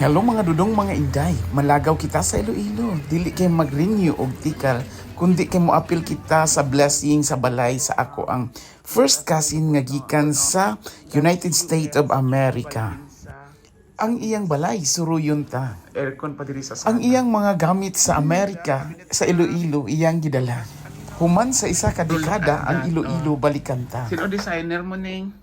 Hello mga dudong mga inday, malagaw kita sa Iloilo. Dili kay mag-renew og tikal, kundi kay moapil kita sa blessing sa balay sa ako ang first cousin nga gikan sa United States of America. Ang iyang balay suruyon ta. Aircon pa diri sa Ang iyang mga gamit sa Amerika, sa Iloilo, iyang gidala. Human sa isa ka dekada ang Iloilo balikan ta. Sino designer mo ning?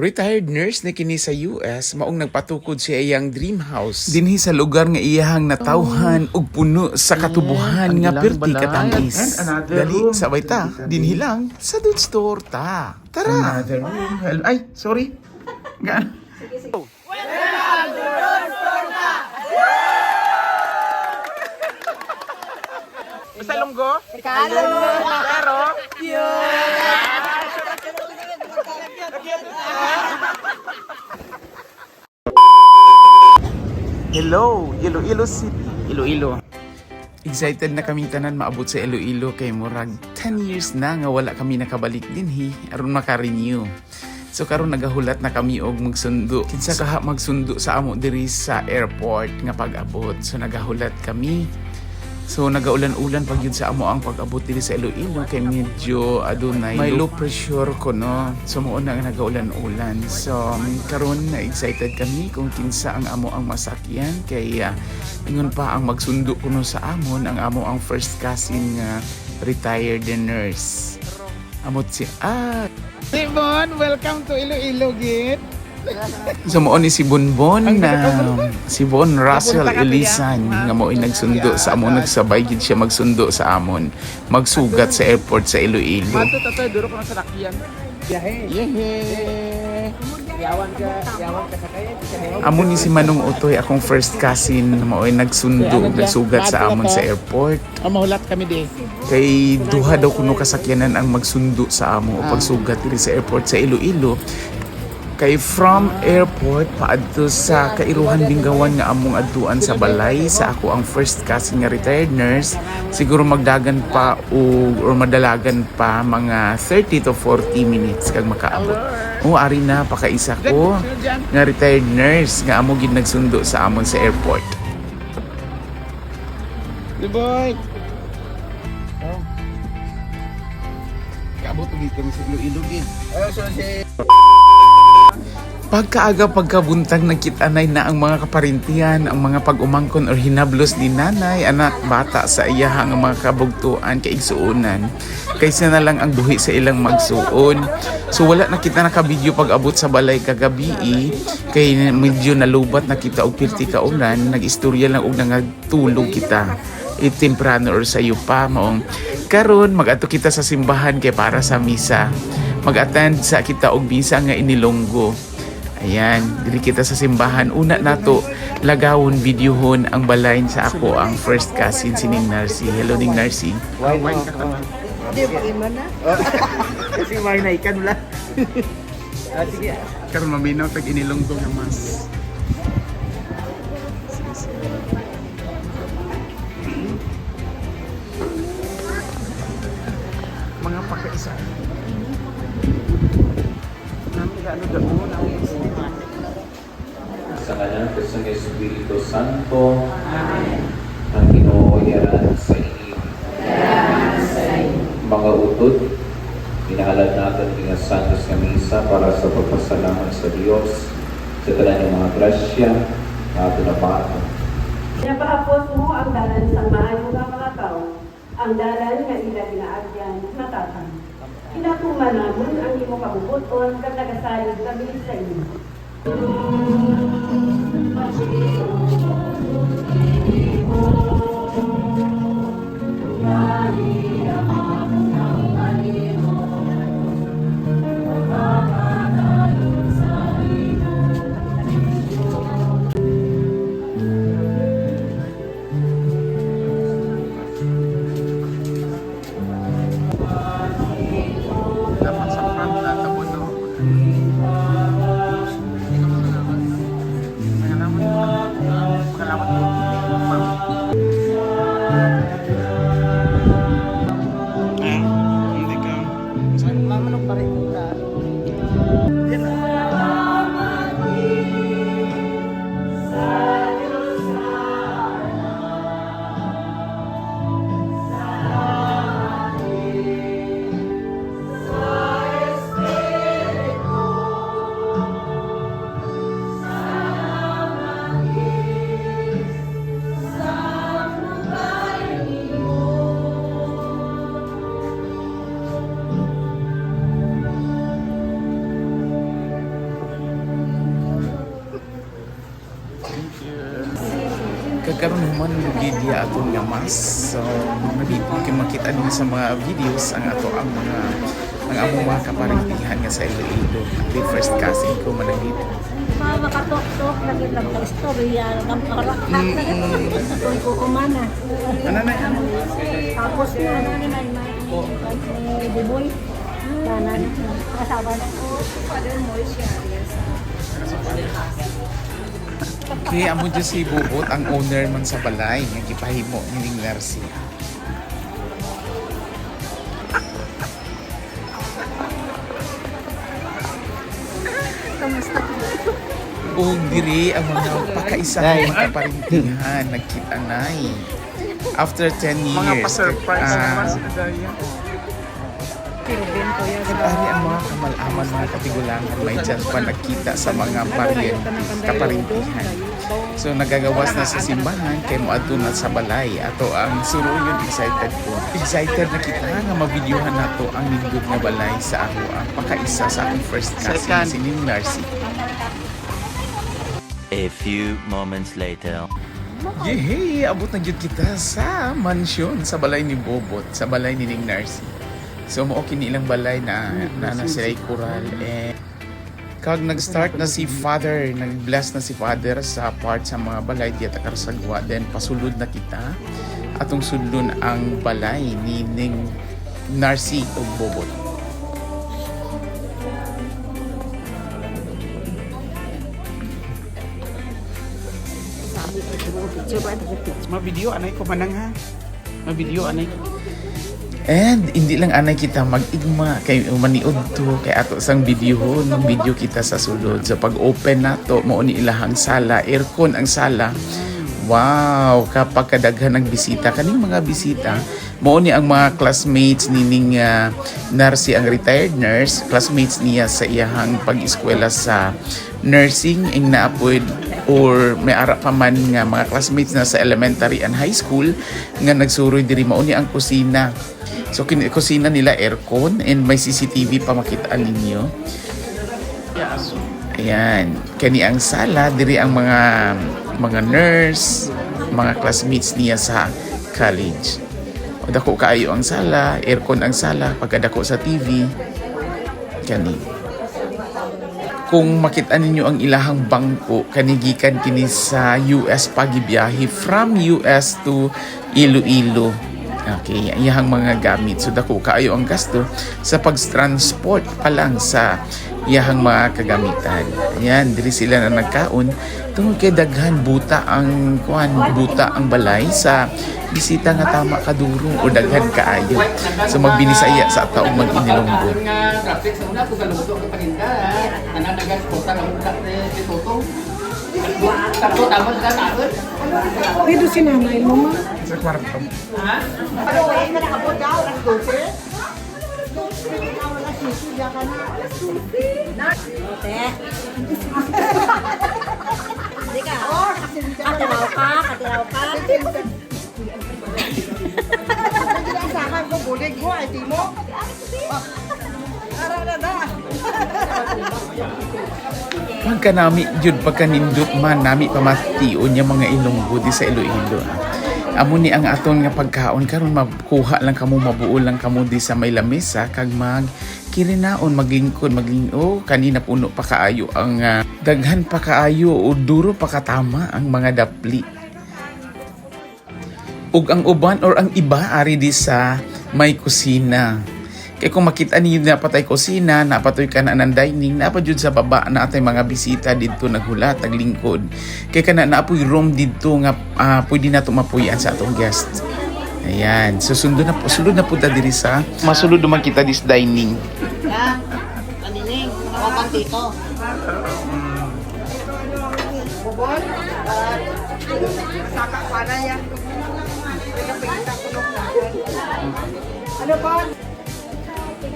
Retired nurse na kini sa US, maong nagpatukod siya iyang dream house. Dinhi sa lugar nga iyahang natawhan ug puno sa katubuhan ang nga perti katangis. Dali, sabay ta, dinhi lang sa dude store ta. Tara! Another room. Ay, sorry. Gaan. Basta lunggo? Pero, Hello, Iloilo City. Iloilo. Excited na kami tanan maabot sa Iloilo kay murag 10 years na nga wala kami nakabalik dinhi aron maka-renew. So karon nagahulat na kami og magsundo. Kinsa kaha magsundo sa amo diri sa airport nga pag-abot. So nagahulat kami. So nagaulan-ulan pag yun sa amo ang pag-abot diri sa Iloilo kay medyo adunay may low pressure ko no. So mo na nga nagaulan-ulan. So karon na excited kami kung kinsa ang amo ang masakyan kay uh, ingon pa ang magsundo kuno sa amon ang amo ang first cousin nga retired nurse. Amot si ah Simon, welcome to Iloilo, Git. So mo ni si Bonbon na si Bon Russell Elisan nga mo nagsundo sa amon nagsabay gid siya magsundo sa amon magsugat sa airport sa Iloilo. Mato tatoy, duro ko na sa lakyan. Yehe! Yawan ka, yawan ka sa kaya. Amon ni si Manong Utoy akong first cousin na mo nagsundo nagsugat sa amon sa airport. Ang mahulat kami di. Kay duha daw kuno kasakyanan ang magsundo sa amo o pagsugat diri sa airport sa Iloilo. Kay from airport paadto sa Kairuhan Bingawan nga among adtuan sa balay sa ako ang first cousin nga retired nurse siguro magdagan pa o or madalagan pa mga 30 to 40 minutes kag makaabot. O ari na pakaisa ko nga retired nurse nga amo gid nagsundo sa amon sa airport. The boy! Kaabot ulit kami sa Iloilo, Git. Oh, so si... Pagkaaga pagkabuntag nagkitanay na ang mga kaparintihan, ang mga pag-umangkon or hinablos ni nanay, anak, bata sa iyahang mga kabugtuan kay igsuunan. Kaysa na lang ang buhi sa ilang magsuon. So wala na kita nakabidyo pag abot sa balay kagabi eh. kay medyo nalubat na kita og pirti kaulan, nag-istorya lang og nangatulog kita. Itemprano or sayo pa maong karon mag-ato kita sa simbahan kay para sa misa. Mag-attend sa kita og misa nga inilonggo. Ayan, dili kita sa simbahan. Una nato, lagawon, videohon ang balay sa ako, ang first cousin si Ning Narcy. Hello Ning Narcy. Wine ka naman. Hindi, pag-iman na. Kasi mga naikan wala. Ah, sige. Karon maminaw tag inilonggo nga mas. Mga pakaisa. Ano daw na sa kanyang Kristung Espiritu Santo. Ang Ginoo yaran sa inyo. Mga utod, inahalad natin mga Santos na Misa para sa pagpasalamat sa Diyos sa talang mga grasya na ato na pato. Pinapahapos mo ang dalan sa maayo nga mga tao, ang dalan nga ila ginaagyan matatan. Kinatuman namon ang imo kabubuton kag nagasayod kami sa imo. Dapat Kagkaroon naman lugid ya ato nga mas. So, nabito kay makita din sa mga videos ang ato ang mga ang among mga kaparintihan nga sa Iloilo. The first cousin ko managit. Mga makatok-tok, lagi lang ng istorya, ng parak-ak, Mm-mm. Kung kukumana. Ano na yan? Tapos na, ano na, may may buboy. Nana, kasama na. Kaya amo dyan si Bubot, ang owner man sa balay, nga gipahimo ni Ning Larsi. Kamusta? O diri ang mga pakaisa ng mga kaparintihan, nagkitanay. After 10 years. Mga pa-surprise naman sa Ari ang mga kamalaman mga katigulangan may dyan pa nakita sa mga parien, kaparintihan. So nagagawas na sa simbahan kay moadto na sa balay ato ang suruyon excited ko. Excited na kita nga mabidyohan nato ang nindot nga balay sa ako ang pakaisa sa akong first cousin si Ning Narcy. A few moments later. Yehey! Abot na gyud kita sa mansyon sa balay ni Bobot, sa balay ni Ning Narcy. So mao kini ilang balay na na, na sila kural eh kag nag-start na si father, nag-bless na si father sa part sa mga balay diya ta Karsagwa then pasulod na kita atong sudlon ang balay ni Ning Narcy ug Bobot. Ma-video anay ko manang ha. Ma-video anay ko. And hindi lang anay kita mag-igma kay maniud to kay ato sang video ng video kita sa sulod. So pag open nato mao ni ilahang sala, aircon ang sala. Wow, kapag kadaghan ng bisita kaning mga bisita mao ni ang mga classmates ni ning uh, Narcy ang retired nurse, classmates niya sa iyahang pag-eskwela sa nursing ing naapoy or may ara pa man nga mga classmates na sa elementary and high school nga nagsuroy diri mao ni ang kusina. So kin kusina nila aircon and may CCTV pa makita ninyo. Ayan, kani ang sala diri ang mga mga nurse, mga classmates niya sa college. Dako kaayo ang sala, aircon ang sala, pagkadako sa TV. Kani. Kung makita ninyo ang ilahang bangko, kanigikan kini sa US pagibiyahe from US to Iloilo. Okay, iyahang mga gamit. So dako kaayo ang gasto sa pag-transport pa lang sa iyahang mga kagamitan. Ayan, diri sila na nagkaon tungod kay daghan buta ang kuan, buta ang balay sa bisita nga tama kaduro o daghan kaayo. So magbinisaya sa taong mag-inilonggo. ang. Tapos tama sa taon. Dito si nanay mo, ma. Sa kwarto. Ano, eh, nakabot daw, alas 12. Hindi ka. Katiraw ka, katiraw ka. Pagka nami, yun, pagka nindot man, nami pamation yung mga ilonggo di sa Iloilo. ah. Amo ni ang aton nga pagkaon karon makuha lang kamo mabuo lang kamo di sa may lamesa kag mag kirinaon maglingkod magling oh kanina puno pa kaayo ang ah, daghan pa kaayo o duro pa katama ang mga dapli ug ang uban or ang iba ari di sa may kusina. Kaya kung makita niyo na patay kusina, napatoy ka na ng dining, napa jud sa baba na atay mga bisita dito naghulat, naglingkod. Kaya kana naapoy room dito nga ah, pwede na to mapuyan sa atong guest. Ayan, susunod na po, sulod na po ta diri sa masulod naman kita dis dining. Kanining, ako pang tito. Bubon, saka para yan. Ano ba?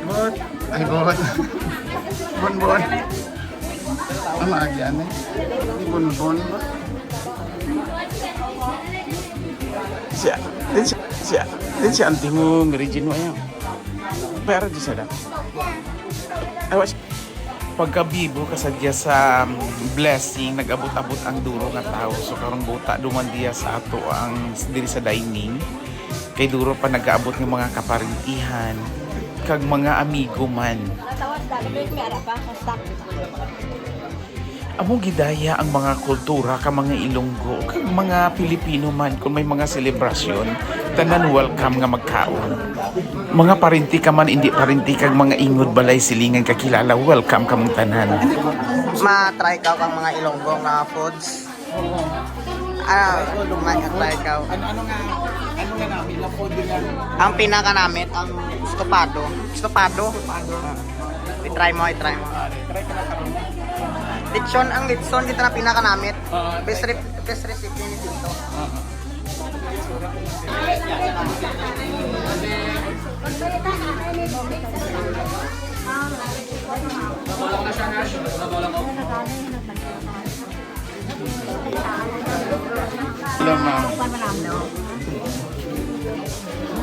Bot, ay bot. Bon bon. Ama agyan eh. Bon bon ba? Siya, siya, siya, din siya anti mo, ayaw. Pero di sada. Awas. pagkabibo kasadya sa um, blessing nag-abot-abot ang duro nga tao so karong buta duman diya sa ato ang diri sa dining kay duro pa nag-aabot ng mga kaparintihan kag mga amigo man sa. Amo gidaya ang mga kultura ka mga Ilonggo kag mga Pilipino man kung may mga selebrasyon tanan welcome nga magkaon. Mga parinti ka man hindi parinti kag mga ingod balay silingan kakilala welcome ka mong tanan. ma-try ka kang mga Ilonggo nga foods. Ano, ma-try ka. Ano ano nga ano nga namin na food nga Ang pinaka namin, ang estopado. Estopado. I-try mo, i-try mo. Litson, ang litson dito na pinaka namin. Best, rep- best recipe ni dito. Alam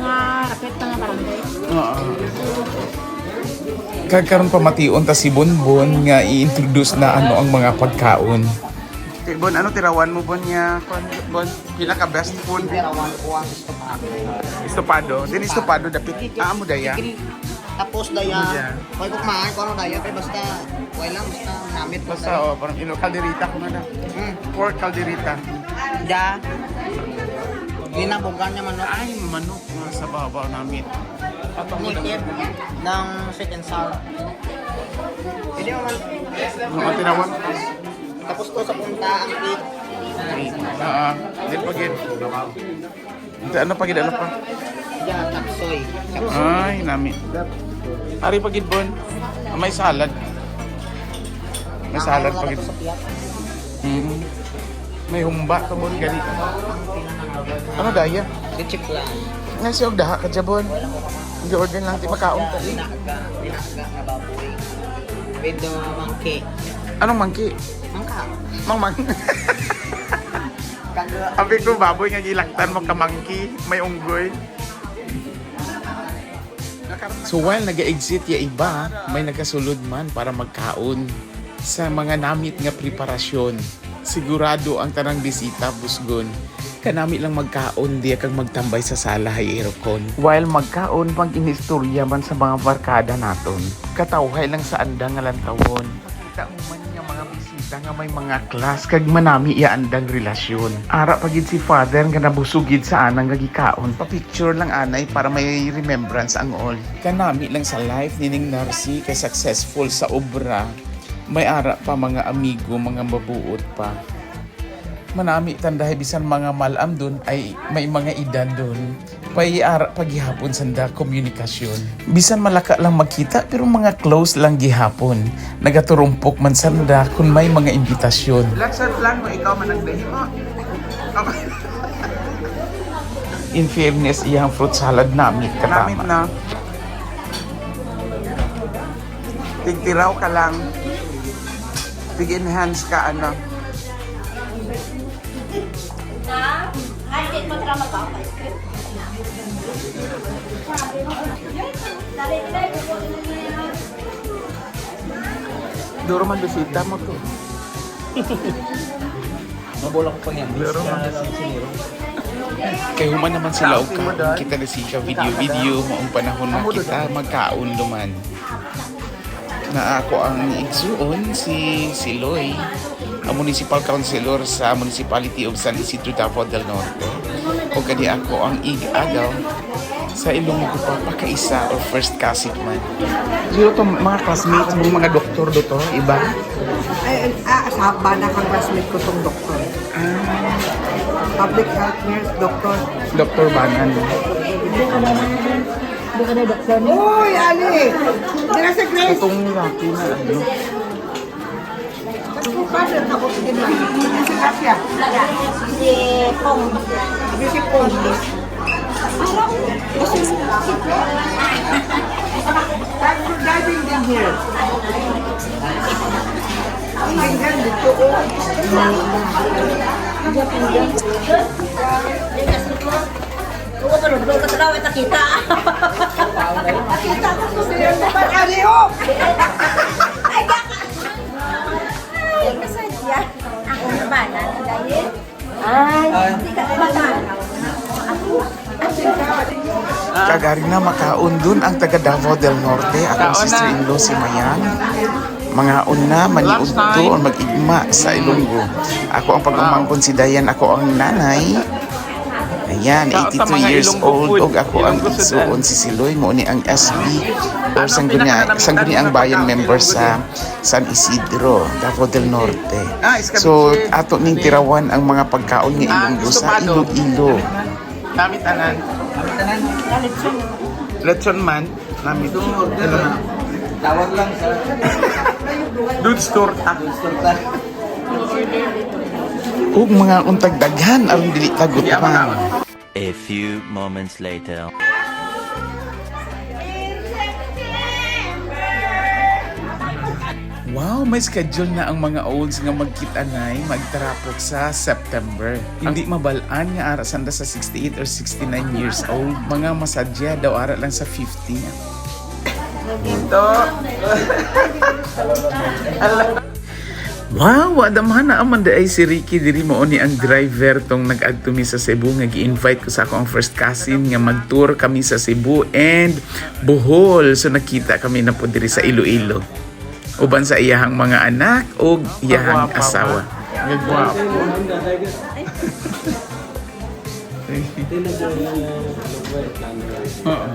Mga rapet mga barangay. Oo. Kagkaroon pa mation ta si Bonbon nga i-introduce na ano ang mga pagkaon. Okay, Bon, ano tirawan mo Bon nga? Bon, pinaka best food Pirawan ko ang estopado. estopado. Din estopado dapit ah mo daya. Tapos daya, kung kumain ko ano daya, pero basta, wala lang, basta namit ko Basta oh, parang ino calderita ko na na. Hmm. Pork calderita. Da, ginabugan niya manok. Ay, manok nga sa babaw namin. Native ng sweet and sour. Hindi mo man, Mga tinawan. Tapos to sa punta ang cake. Ah, din pagid. Ito, Ano pagid ano pa? Yeah, tapsoy. Ay, namin. Ari pagid bon. Ah, May salad. May salad to sa piyak. Mhm. May humba to bon gali. Ano daya? Si chip lang. Nga siya og daha ka jabon. Hindi order lang ti makaon ta. Dinaga, dinaga na baboy. With the monkey. Anong mangki? Mangka. Mang mang. Kaga. Abi ko baboy nga gilaktan mo ka monkey, may unggoy. So while nag-exit ya iba, may nagasulod man para magkaon sa mga namit nga preparasyon. Sigurado ang tanang bisita busgon. Kanami lang magkaon diya kang magtambay sa sala hay aircon. While magkaon pag inistorya man sa mga barkada naton, katawhay lang sa andang nga lantawon. Kita mo man bisita nga may mga class kag manami iya andang relasyon. Ara pagid si father nga nabusugid sa anang nga gikaon. Pa-picture lang anay para may remembrance ang all. Kanami lang sa life nining Narsi kay successful sa obra. May ara pa mga amigo, mga mabuot pa manami tandahay bisan mga malam dun ay may mga edad dun paiara paghihapon sanda komunikasyon. Bisan malaka lang magkita pero mga close lang gihapon. Nagaturumpok man sanda kung may mga imbitasyon. Laksad lang mo ikaw man ang mo in fairness iyang fruit salad namit katama. Namit na. Tigtiraw ka lang. Tig-enhance ka ano. Ay, di mo dali, Duro man bisita mo to. Mabola ko pa niyan. Pero Kay human naman sila og kaon kita na siya video-video maong panahon na kita magkaon duman. Na ako ang igsuon si si Loy, ang municipal councilor sa Municipality of San Isidro Davao del Norte. O kadi ako ang ig-agaw sa Ilonggo pa pakaisa or first cousin man. Zero to mga classmates mo mga doktor do to, iba? Ay, ah, sa bana kang classmate ko tong doktor. Public health nurse, doktor. Dr. Banan. Hindi ka na doktor. Uy, Ali! Dira si Grace! Itong laki na ano. Tapos ko pa, tapos din lang. Dira si Gracia. Si Pong. Dira si Pong. Tapos diving din here. Ang ganyan dito, oh. Kung ano, doon ka talaw, ito kita. Ali, oh! Ay, kaka. Labanan, dahil. Ay, matanaw. Kagari na makaon dun ang taga Davao del Norte, akong sister-in-law si Mayan. Mga una, maniudto o mag-igma sa Ilonggo. Ako ang pag-umangkon si Dayan, ako ang nanay. Ayan, 82 years old og ako ang isuon si Siloy mo ni ang SB or sangguni sangguni ang bayan member sa San Isidro, Davao del Norte. So ato ning tirawan ang mga pagkaon nga Ilonggo sa Iloilo. Namit tanan. Namit tanan. Lechon man. Namit. Tawag lang sa Dude store ta. Ug mga untag daghan aron dili tagot man. A few moments later. Wow, may schedule na ang mga olds nga magkita-nay magtarapok sa September. Hindi mabalaan nga ara sanda sa 68 or 69 years old. Mga masadya daw ara lang sa 50. Ito. Wow, adamhan na aman ay si Ricky diri mo ni ang driver tong nag-agtumi sa Cebu nga gi-invite ko sa ako ang first cousin nga mag-tour kami sa Cebu and Bohol. So nakita kami na po diri sa Iloilo. Uban sa iyahang mga anak o iyahang asawa. Gagwapo. Oo.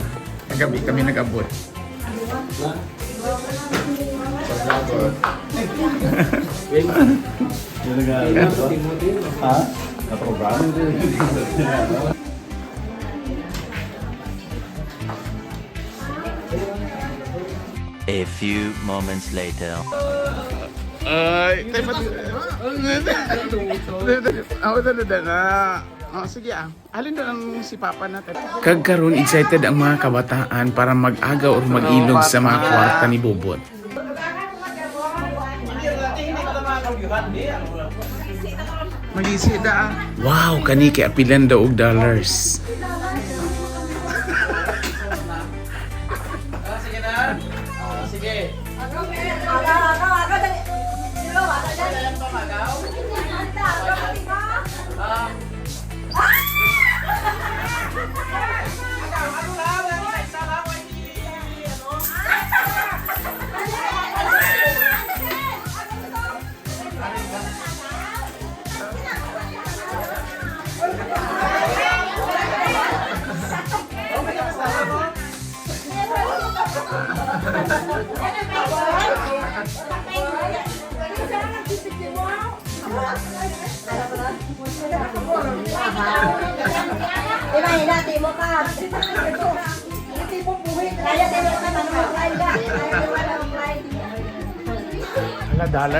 Kagabi kami nag-abot. A few moments later. Ay, pati. Ako na na. Oh, sige ah. Alin doon ang si Papa natin? Kagkaroon excited ang mga kabataan para mag-agaw o mag-ilog sa mga kwarta ni Bobot. Magisi da ah. Wow, kani kay apilan daw og dollars.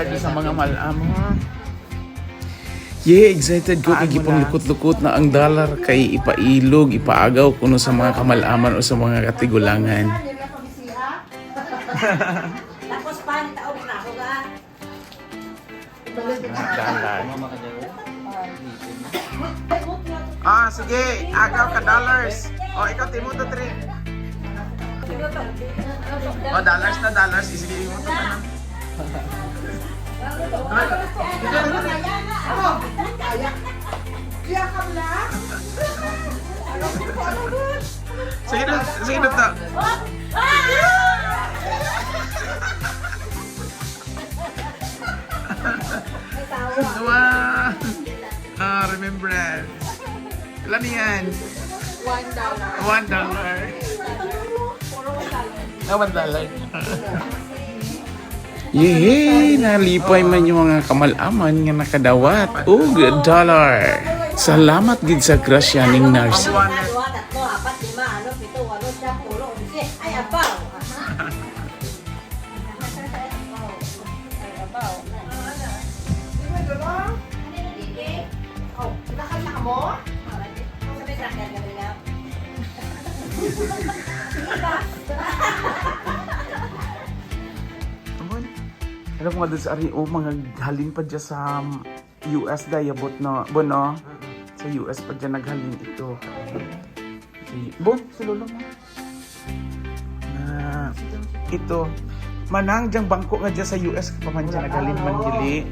Din sa mga malam, ha? Yeah, excited ko kay gipang lukot-lukot na ang dollar kay ipailog, ipaagaw kuno sa mga kamalaman o sa mga katigulangan. Tapos pa, taog na ako. Dollar. Ah, sige, agaw ka dollars. O, ikaw timo to tre. O, dollars na dollars, isigili mo to na, sige na to. Wow! Ah, remembrance. Ilan yan? One dollar. One dollar. Ah, one dollar. Yehey! Nalipay man yung mga kamalaman nga nakadawat. Good dollar. Salamat gid sa grasya ning Narsi. Ko nga sa ari, oh, mga halin pa dyan sa US dayabot no? Sa US pa dyan naghalin ito. Si, bo, si lolo mo. Na, ito. Manang dyan bangko nga dyan sa US pa man dyan naghalin man dili.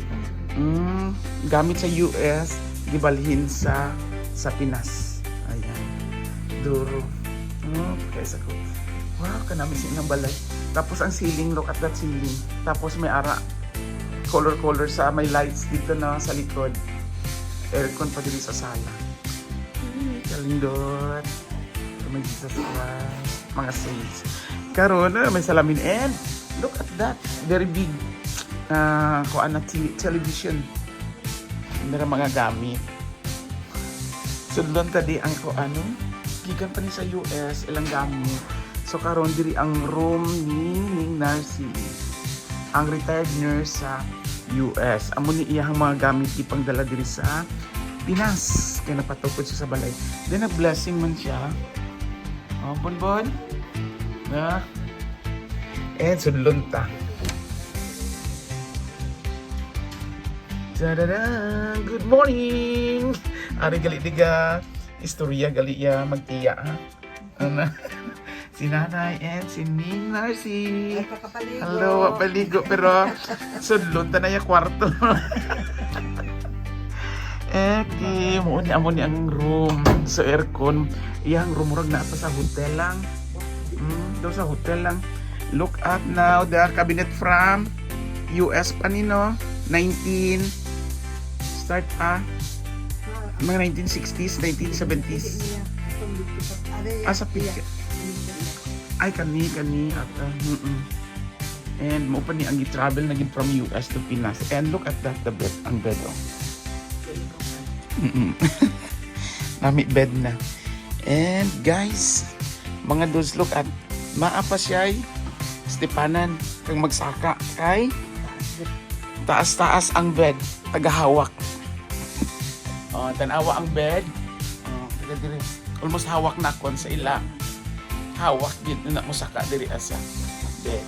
Mm, gamit sa US gibalhin sa sa Pinas. Ayan. Duro. Oh, kaysa ko. Wow, kanami silang balay. Tapos ang ceiling, look at that ceiling. Tapos may ara color-color sa may lights dito na sa likod. Aircon pa dito sa sala. Kalindot. May Jesus Christ. Mga saints. Karon na may salamin. And look at that. Very big. Uh, kuan na television. Meron mga gamit. So doon tadi ang ko ano, gikan pa ni sa US ilang gamit. So karon diri ang room ni Ning Narcy. Ang retired nurse sa US. Amo ni iyang mga gamit ipangdala diri sa Pinas. Kaya napatukod siya sa balay. Then nag-blessing man siya. Oh, bonbon. Na. And sudlon ta. Tadadang! Good morning! Ari gali diga. Istorya gali ya magtiya ha. Ano? si nanay and si Ning Narcy. Ay, kakapaligo. Hello, paligo pero sudlon ta na ya kwarto. Eki, mo ni amo ni ang room sa aircon. Iyang room murag na sa hotel lang. Mm, daw sa hotel lang. Look at now the cabinet from US pa ni no 19 start pa mga 1960s, 1970s. Ah, sa picture. Ay, kani, kani. At, uh, mm-mm. And mo pa ni ang travel naging from US to Pinas. And look at that, the bed, ang bed, oh. Nami bed na. And guys, mga dudes, look at, maapa siya ay Stepanan, kang magsaka kay taas-taas ang bed, tagahawak. oh, tanawa ang bed. Oh. Almost hawak na kon sa ila. Hawak gid na mo saka diri asa bed.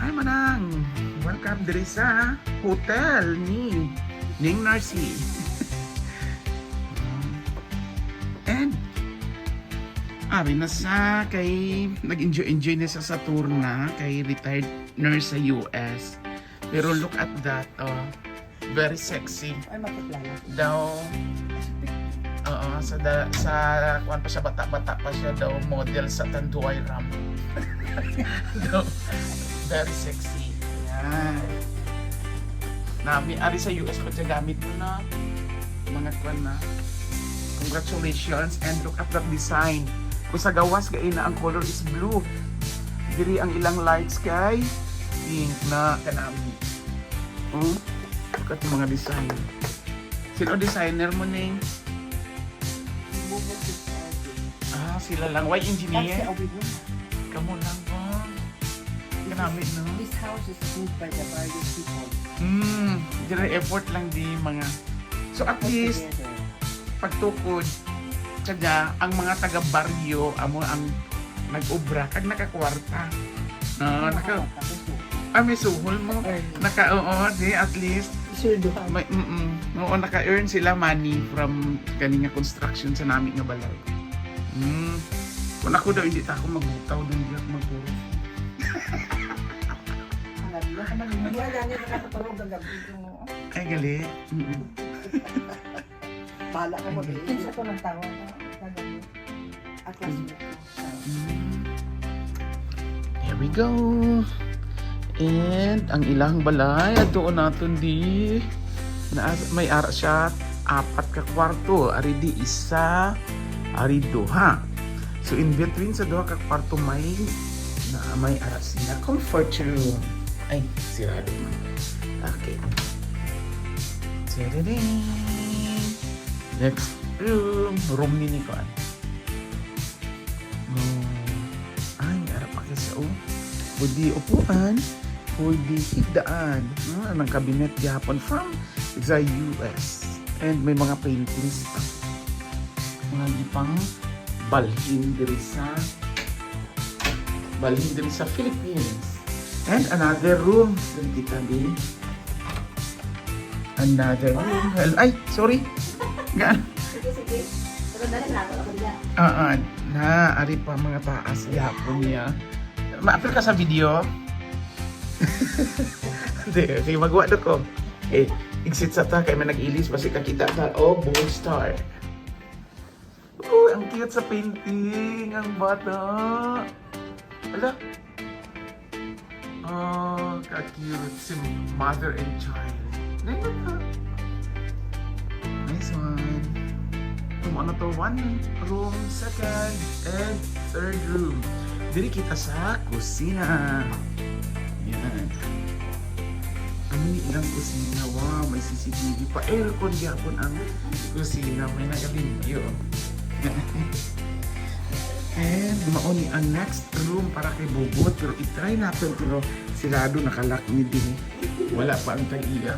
Ay manang, welcome diri sa hotel ni Ning Narcy. And Ari na sa kay nag-enjoy-enjoy na sa sa tour na kay retired nurse sa US. Pero look at that, oh. Very sexy. Ay, makiklala. Daw, sa, da, sa, kuwan pa siya, bata-bata pa siya daw, model sa Tanduay Ram. daw, very sexy. Yan. Nami, ari sa US pa siya gamit mo na. Mga kuwan na. Congratulations and look at that design. Kung sa gawas kay na ang color is blue. Diri ang ilang lights kay pink na kanami. Oh, look at yung mga design. Sino designer mo ning? Ah, sila lang. Why engineer? Kamu lang po. Kanami no? This house is built by the various people. Hmm, dira effort lang di mga. So at least pagtukod kanya ang mga taga baryo amo ang nag-ubra kag nakakwarta. Ah, naka Ah, may suhol mo. Naka, oo, di, at least, Isuldo. may, mm, mm, oo, naka-earn sila money from kaninga construction sa namin nga balay. Mm. Kung ako daw, hindi ta ako magbutaw doon, hindi ako magpuro. Ay, gali. Mm-mm. Bahala ka mo. Kinsa ko ng tawa. At last Mm. Here we go. And ang ilang balay, doon natin di na may ara siya apat ka kwarto, ari di isa, ari duha. So in between sa duha ka kwarto may na may ara siya comfort room. Ay, sirado man. Okay. Tadading! Next room, room ni Nico. Oh. Ay, may arap pa kasi oh. Pwede upuan, pwede higdaan. Ah, ng cabinet gihapon from sa US. And may mga paintings pa. Mga gipang balhin diri sa balhin diri sa Philippines. And another room. Kita din. Another room. Hel- Ay, sorry. Gaan. Sige, sige. Ah, ah, na, ari pa mga taas yapon niya. Ma-appeal ka sa video? Hindi, sige, magawa na ko. Eh, exit sa ta, kaya may nag-ilis, basi kakita ka, oh, bold star. Oh, ang cute sa painting, ang bata. Ala. Oh, ka-cute. Si mother and child. Ganyan ka. Nice one. Kung ano to, one room, second, and third room. Diri kita sa kusina. Yan. Ang ilang kusina. Wow, may CCTV pa. Aircon yapon ang kusina. May nagalimpyo. And mauni ang next room para kay Bubot. Pero itry natin pero sirado nakalak ni din. Wala pa ang tag-iya.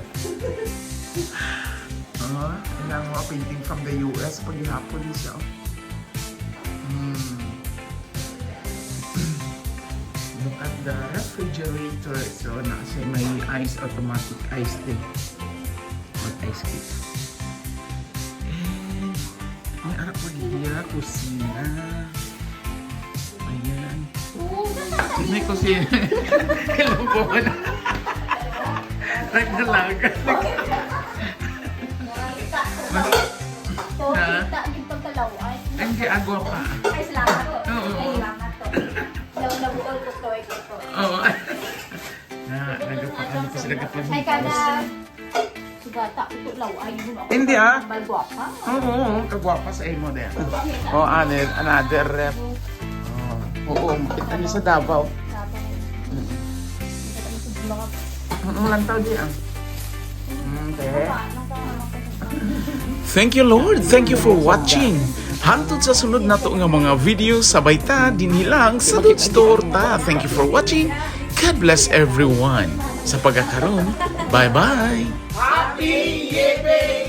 Ah, ilang mga painting from the US pag ihapon niya siya. Hmm. The refrigerator. So, na siya may ice, automatic ice din. Or ice cube. And, may arap po diya, kusina. Ayan. May kusina. Kailan po ka na? Nagdalaga. So, Ha? kita yung pagkalaw ay. Hindi, agwa pa. Ay, salamat. Oo. Ay, salamat po. Law-law ko to, ito to. Oo. Na, nagapakan ko sila kapag Ay, kada... Sugata, ito law ay yun ako. Hindi, ah. Balgwapa. Oo, oo, kagwapa sa imo din. Oh, another, another rep. Oh, oo, kita niyo sa Davao. Ang lantaw di ah. Ka Thank you Lord. Thank you for watching. Hantod sa sunod na to nga mga video sabay ta dinilang sa Dude Store ta. Thank you for watching. God bless everyone. Sa pagkakaroon, bye-bye. Happy! Yippee!